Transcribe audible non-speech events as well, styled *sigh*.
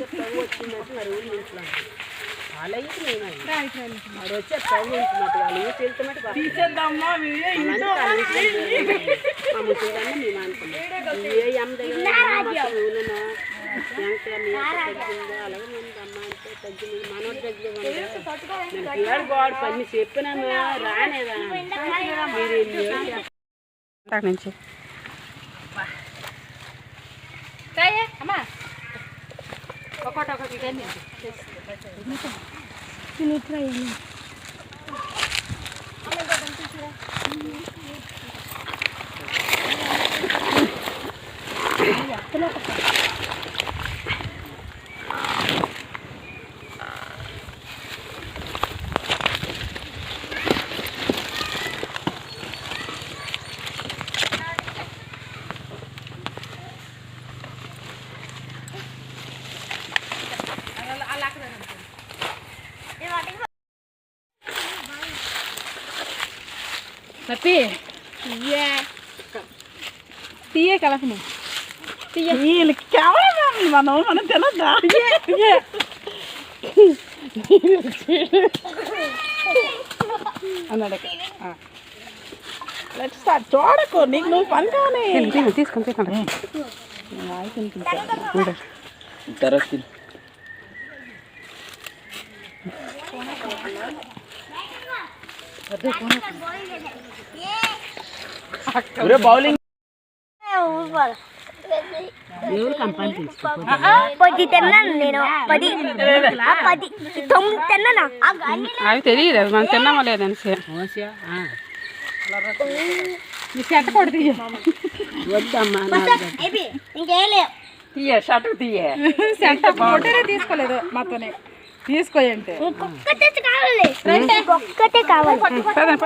చెప్పావు వచ్చిందంటే మరి ఊరి ఇంట్లో వాళ్ళ ఇంటి నేను వచ్చి ఇంటి వాళ్ళు ఊరికి వెళ్తున్నట్టు మా ముసలిదాన్ని మేము అనుకున్నాం ఏ అమ్మ. దగ్గర ఊళ్ళో పని చెప్పినాను రానేదా మీరు ఒకటి ఏళ్ళు చేస్తారు? అక్కడి నుంచి అమ్మా ఒకటి ఒకటి కానీ పప్పి తీయే కలపని వీళ్ళకి కెమెరా మనం మనం తినద్దా అన్నాడు సార్ చూడకు నీకు నువ్వు పని కానీ తీసుకొని తీసుకొని బౌలింగ్. ఎవరు కంపెనీ పది తిన్నాను నేను. పది. పది. తొమ్మిది తిన్నాను? అవి తెలియదు అవి మనం తిన్నామా లేదనేసి ఓసియా ఆ. నీ చెట్ట కొడు తీయ. వద్దమ్మా ఇంకేం లేవు. తీయ షర్ట్ తీయ. సెంట *laughs* ఫోటోనే తీసుకోలేదు మాతోనే. తీసుకోయంటే కావాలి.